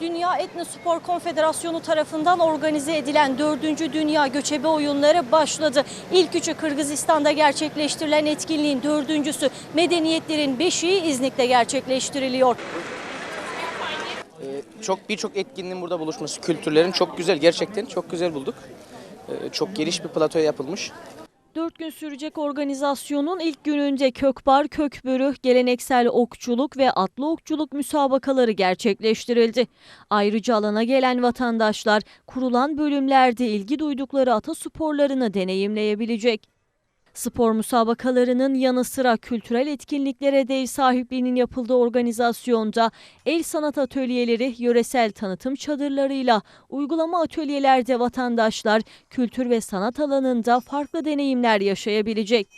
Dünya Etnospor Konfederasyonu tarafından organize edilen 4. Dünya Göçebe Oyunları başladı. İlk üçü Kırgızistan'da gerçekleştirilen etkinliğin dördüncüsü medeniyetlerin beşiği İznik'te gerçekleştiriliyor. Çok birçok etkinliğin burada buluşması, kültürlerin çok güzel gerçekten çok güzel bulduk. Ee, Çok geniş bir platoya yapılmış. Dört gün sürecek organizasyonun ilk gününde kökbar, kökbörü, geleneksel okçuluk ve atlı okçuluk müsabakaları gerçekleştirildi. Ayrıca alana gelen vatandaşlar kurulan bölümlerde ilgi duydukları ata sporlarını deneyimleyebilecek. Spor müsabakalarının yanı sıra kültürel etkinliklere de ev sahipliğinin yapıldığı organizasyonda el sanat atölyeleri, yöresel tanıtım çadırlarıyla uygulama atölyelerde vatandaşlar kültür ve sanat alanında farklı deneyimler yaşayabilecek.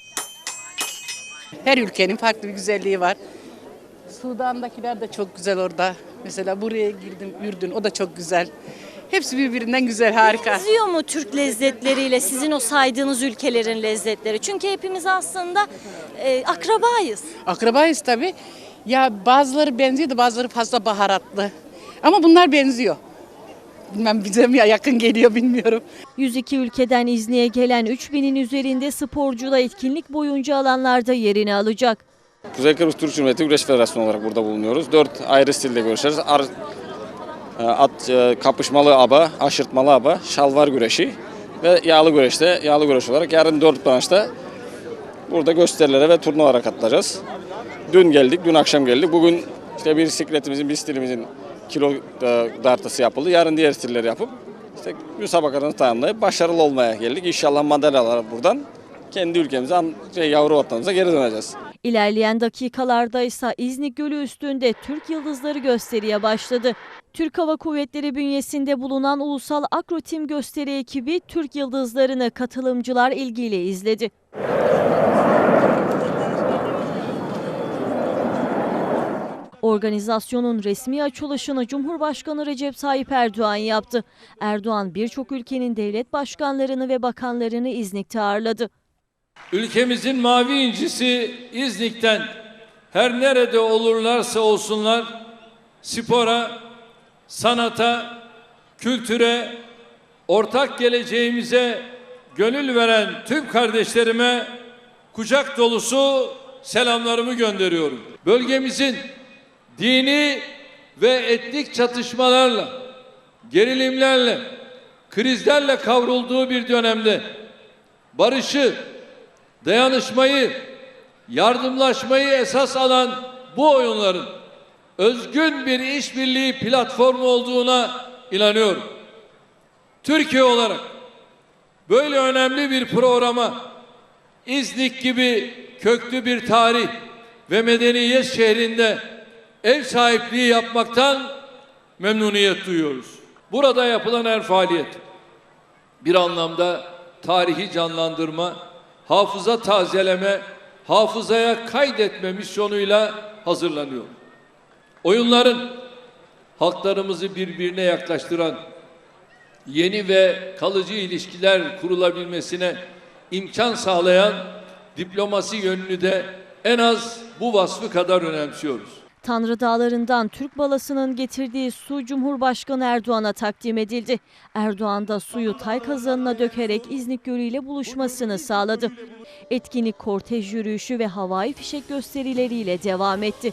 Her ülkenin farklı bir güzelliği var. Sudan'dakiler de çok güzel orada. Mesela buraya girdim Ürdün o da çok güzel. Hepsi birbirinden güzel, harika. Benziyor mu Türk lezzetleriyle sizin o saydığınız ülkelerin lezzetleri? Çünkü hepimiz aslında e, akrabayız. Akrabayız tabii. Ya bazıları benziyor da bazıları fazla baharatlı. Ama bunlar benziyor. Bilmem bize mi yakın geliyor bilmiyorum. 102 ülkeden İzni'ye gelen 3000'in üzerinde sporcu da etkinlik boyunca alanlarda yerini alacak. Kuzey Kıbrıs Türk Cumhuriyeti Güreş Federasyonu olarak burada bulunuyoruz. Dört ayrı stilde. Ar, e, at e, kapışmalı aba, aşırtmalı aba, şalvar güreşi ve yağlı güreşte, yağlı güreş olarak yarın dört branşta burada gösterilere ve turnuvalara katılacağız. Dün geldik, dün akşam geldik. Bugün işte bir sikletimizin, bir stilimizin kilo e, dartısı yapıldı. Yarın diğer stilleri yapıp işte müsabakalarını tamamlayıp başarılı olmaya geldik. İnşallah madalyalar buradan kendi ülkemize, şey, yavru vatanımıza geri döneceğiz. İlerleyen dakikalarda ise İznik Gölü üstünde Türk yıldızları gösteriye başladı. Türk Hava Kuvvetleri bünyesinde bulunan Ulusal Akrotim Gösteri ekibi Türk yıldızlarını katılımcılar ilgiyle izledi. Organizasyonun resmi açılışını Cumhurbaşkanı Recep Tayyip Erdoğan yaptı. Erdoğan birçok ülkenin devlet başkanlarını ve bakanlarını İznik'te ağırladı. Ülkemizin mavi incisi İznik'ten her nerede olurlarsa olsunlar spora, sanata, kültüre, ortak geleceğimize gönül veren tüm kardeşlerime kucak dolusu selamlarımı gönderiyorum. Bölgemizin dini ve etnik çatışmalarla, gerilimlerle, krizlerle kavrulduğu bir dönemde barışı, dayanışmayı, yardımlaşmayı esas alan bu oyunların özgün bir işbirliği platformu olduğuna inanıyorum. Türkiye olarak böyle önemli bir programa İznik gibi köklü bir tarih ve medeniyet şehrinde ev sahipliği yapmaktan memnuniyet duyuyoruz. Burada yapılan her faaliyet bir anlamda tarihi canlandırma, hafıza tazeleme, hafızaya kaydetme misyonuyla hazırlanıyor. Oyunların halklarımızı birbirine yaklaştıran, yeni ve kalıcı ilişkiler kurulabilmesine imkan sağlayan diplomasi yönünü de en az bu vasfı kadar önemsiyoruz. Tanrı Dağları'ndan Türk balasının getirdiği su Cumhurbaşkanı Erdoğan'a takdim edildi. Erdoğan da suyu tay kazanına dökerek İznik Gölü ile buluşmasını sağladı. Etkinlik kortej yürüyüşü ve havai fişek gösterileriyle devam etti.